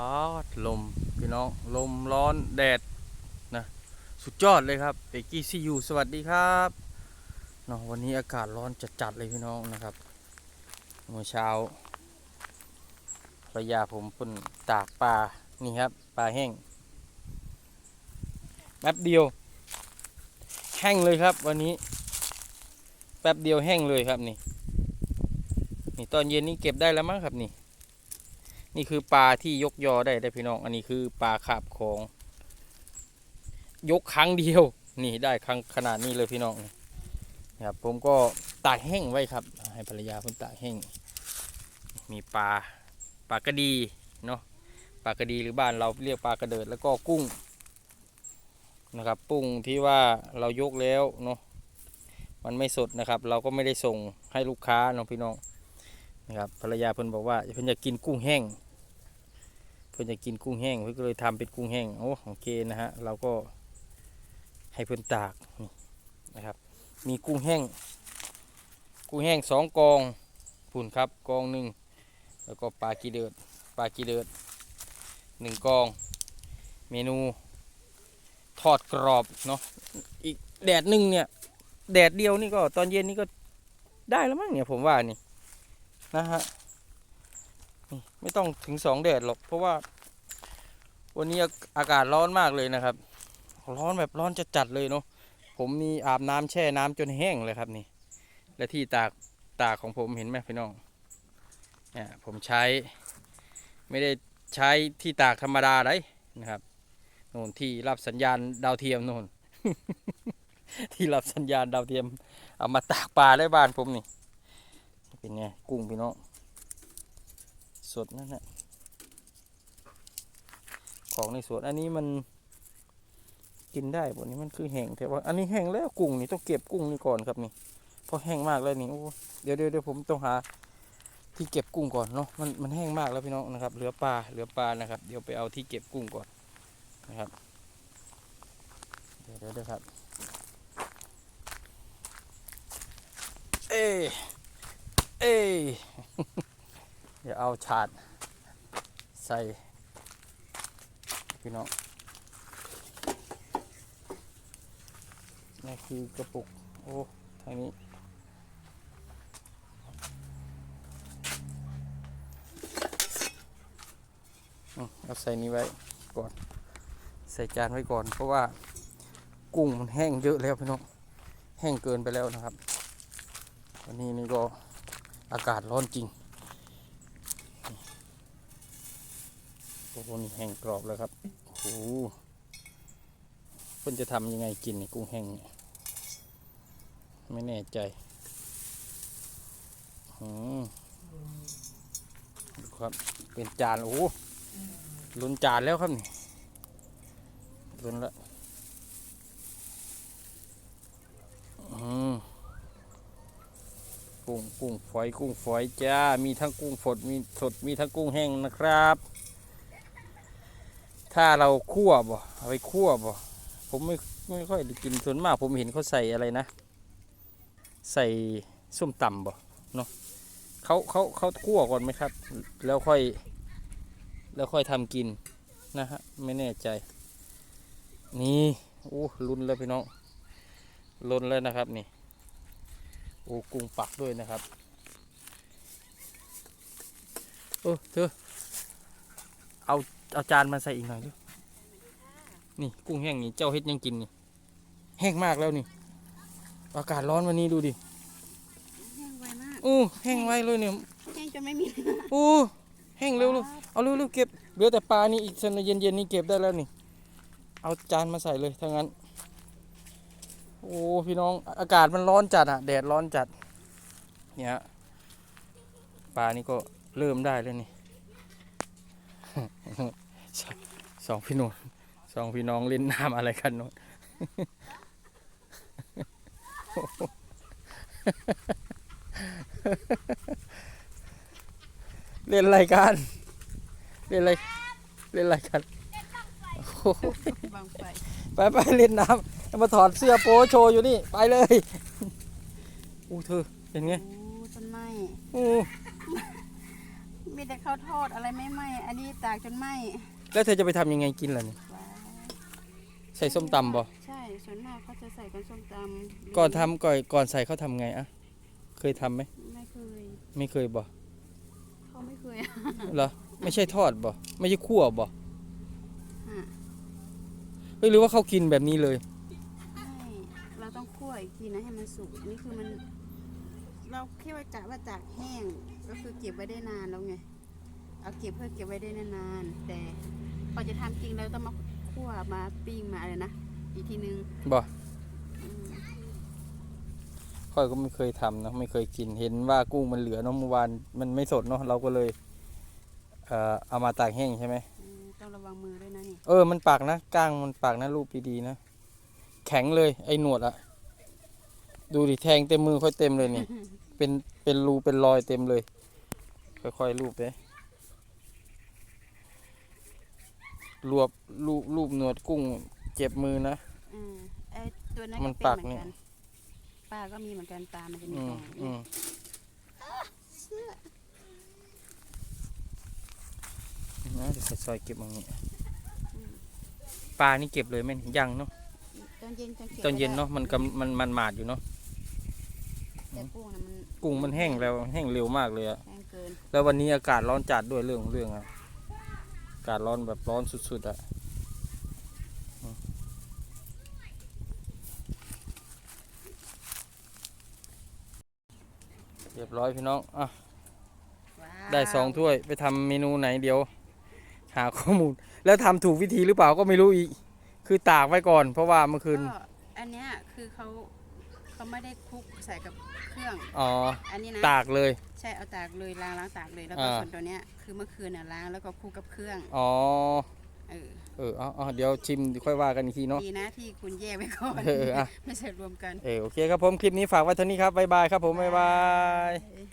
ฮอดลมพี่น้องลมร้อนแดดนะสุดยอดเลยครับเอกกี้ซียูสวัสดีครับเนาะวันนี้อากาศร้อนจัดๆเลยพี่น้องนะครับเมื่อเช้าภรรยาผมเพิ่นตากปลานี่ครับปลาแห้งแป๊บเดียว แห้งเลยครับ วันนี้ แป๊บเดียวแห้งเลยครับนี่นี่ตอนเย็นนี่เก็บได้แล้วมั้งครับนี่ นี่คือปลาที่ยกยอได้ได้พี่น้อง อันนี้คือปลาขาบของ ยกครั้งเดียว นี่ได้ครั้งขนาดนี้เลยพี่น้องนะครับผมก็ตากแห้งไว้ครับ ให้ภรรยาผมตากแห้ง มีปลาปลากระดีเนาะปลากระดีหรือบ้านเราเรียกปลากระเดิดแล้วก็กุ้งนะครับปุ้งที่ว่าเรายกแล้วเนาะมันไม่สดนะครับ เราก็ไม่ได้ส่งให้ลูกค้าเนาะพี่น้องนะครับภรรยาเพิ่นบอกว่าเพิ่นอยากกินกุ้งแห้ง เพื่อนจะกินกุ้งแห้งเพื่อนก็เลยทำเป็นกุ้งแห้งโอ้โอเคนะฮะเราก็ให้เพื่อนตากนะครับ มีกุ้งแห้ง กุ้งแห้งสองกองพุ่นครับกองหนึ่งแล้วก็ปลากีเดือดปลากีเดือดหนึ่งกอง เมนูทอดกรอบเนาะอีกแดดหนึ่งเนี่ยแดดเดียวนี่ก็ตอนเย็นนี่ก็ได้แล้วมั้งเนี่ยผมว่านี่นะฮะ ไม่ต้องถึงสองแดดหรอก เพราะว่า วันนี้อากาศร้อนมากเลยนะครับ ร้อนแบบร้อนจะจัดๆเลยเนาะผมมีอาบน้ำแช่น้ำจนแห้งเลยครับนี่ และที่ตากตากของผมเห็นไหมพี่น้องเนี่ยผมใช้ ไม่ได้ใช้ที่ตากธรรมดาได้นะครับโน่นที่รับสัญญาณดาวเทียมโน่นที่รับสัญญาณดาวเทียม เอามาตากปลาได้บ้านผมนี่เป็นไงกุ้งพี่น้อง สดนั่นแหละของในสวนอันนี้มันกินได้บนนี้มันคือแห้งแต่ว่าอันนี้แห้งแล้วกุ้งนี่ต้องเก็บกุ้งนี่ก่อนครับนี่เพราะแห้งมากแล้วนี่โอ้เดี๋ยวเดี๋ยวเดี๋ยวผมต้องหาที่เก็บกุ้งก่อนเนาะมันมันแห้งมากแล้วพี่น้องนะครับเหลือปลาเหลือปลานะครับ เดี๋ยวไปเอาที่เก็บกุ้งก่อนนะครับ เดี๋ยวเดี๋ยวเดี๋ยวครับ เอ้เอ้ เดี๋ยวเอาฉาดใส่พี่น้องนี่คือกระปุก โอ้ทางนี้เอาใส่นี้ไว้ก่อน ใส่จานไว้ก่อน เพราะว่ากุ้งมันแห้งเยอะแล้วพี่น้อง แห้งเกินไปแล้วนะครับ วันนี้นี่ก็อากาศร้อนจริง โอ้โหนี่แห้งกรอบแล้วครับโอ้โหเพิ่นจะทำยังไงกินในกุ้งแห้งเนี่ยไม่แน่ใจอืมดูครับ เป็นจานโอ้โหลุนจานแล้วครับนี่ลุนละอืมกุ้งกุ้งฝอยกุ้งฝอยจ้า มีทั้งกุ้งสดมีสดมีทั้งกุ้งแห้งนะครับ ถ้าเราคั่วบ่เอาไปคั่วบ่ผมไม่ไม่ค่อยได้กินส่วนมาก ผมเห็นเขาใส่อะไรนะ ใส่ส้มตำบ่เนาะเขาเขาเขาคั่วก่อนไหมครับ แล้วค่อย แล้วค่อยทำกินนะฮะไม่แน่ใจ นี่โอ้ลุ้นแล้วพี่น้องลุ้นแล้วนะครับนี่โอ้กุ้งปักด้วยนะครับโอ้เธอเอา เอาจานมาใส่อีกหน่อยดูนี่กุ้งแห้งนี่เจ้าเฮ็ดยังกินนี่แห้งมากแล้วนี่อากาศร้อนวันนี้ดูดิแห้งไวมากอู้แห้งไวเลยเนี่ยแห้งจนไม่มีอู้แห้งเร็วเลยเอาเร็วๆเก็บเหลือแต่ปลานี่อีกสันเย็นๆนี่เก็บได้แล้วนี่ เอาจานมาใส่เลยถ้างั้น โอ้พี่น้องอากาศมันร้อนจัดอะแดดร้อนจัด เนี่ยฮะปลานี่ก็เริ่มได้แล้วนี่ สองสองพี่น้องสองพี่น้องเล่นน้ำอะไรกันโน้นเล่นอะไรกัน เล่นอะไร เล่นอะไรกันโอ้โหบางไฟไปไปเล่นน้ำเอามาถอดเสื้อโป๊โชว์อยู่นี่ ไปเลยอู้เธอเป็นไงโอ้ต้นไม้อู้มีแต่ข้าวทอดอะไรไม่ไหม้อันนี้ตากจนไหม้ แล้วเธอจะไปทำยังไงกินล่ะนี่ว้าวใส่ส้มตำบ่ใช่ ส่วนมากเขาจะใส่กันส้มตำก่อนทำก่อนก่อนใส่เขาทำไงอะเคยทำไหมไม่เคยไม่เคยบ่เขาไม่เคยเหรอไม่ใช่ทอดบ่ไม่ใช่คั่วบ่อะเฮ้ยหรือว่าเขากินแบบนี้เลยไม่เราต้องคั่วอีกทีนะให้มันสุกอันนี้คือมัน เราแค่ว่าจะว่าจากแห้งก็คือเก็บไว้ได้นานแล้วไง เอาเก็บเพื่อเก็บไว้ได้นานๆแต่พอจะทำจริงเราต้องมาคั่วมาปิ้งมาอะไรนะอีกทีนึงบ่อืมค่อยก็ไม่เคยทำนะไม่เคยกินเห็นว่ากุ้งมันเหลือเนาะเมื่อวานมันไม่สดเนาะเราก็เลยเอ่อเอามาตากแห้งใช่ไหมอืมต้องระวังมือด้วยนะนี่เออมันปากนะก้างมันปากนะรูปดีๆนะแข็งเลยไอ้หนวดอะดูดิแทงเต็มมือค่อยเต็มเลยนี่เป็นเป็นรูเป็นรอยเต็มเลย ค่อยๆรูปไป รวบรูปรูปหนวดกุ้งเจ็บมือนะ อืมไอตัวนั้นมัก็นเป็นปากเหมือนเนี่ยกันปลาก็มีเหมือนกันปลามันจะมีอืตมรงอืนี้มนะเดี๋ยวซอยๆเก็บตรงนี้ปลานี่เก็บเลยไหมยังเนาะตอนเย็นจะก็บตอนเย็นไว้เนาะมันกำมันมันหมาดอยู่เนาะแต่กุ้งนะมันกุ้งมันแห้งแล้วแห้งเร็วมากเลยอะแห้งเกินแล้ววันนี้อากาศร้อนจัดด้วยเรื่องของเรื่องอะอากาศร้อนแบบร้อนสุดๆอะอืมเรียบร้อยพี่น้อง อะว้าวได้สองถ้วยไปทำเมนูไหนเดี๋ยว หาข้อมูล แล้วทำถูกวิธีหรือเปล่าก็ไม่รู้อีก คือตากไว้ก่อน เพราะว่าเมื่อคืน ก็อันเนี้ยคือเขา เขาไม่ได้คลุกใส่กับเครื่อง อ๋อ อันนี้นะตากเลย ใช่เอาตากเลยล้างล้างตากเลยแล้วก็อ่า ส่วนตัวเนี้ยคือเมื่อคืนน่ะล้างแล้วก็คลุกกับเครื่องอ๋อ เออเออเอาเอาเดี๋ยวชิมค่อยว่ากันอีกทีเนาะ ดีนะที่คุณแยกไว้ก่อนเอออะ ไม่ใช่รวมกัน เออโอเคครับผม คลิปนี้ฝากไว้เท่านี้ครับบ๊ายบายครับผมบ๊ายบายเออ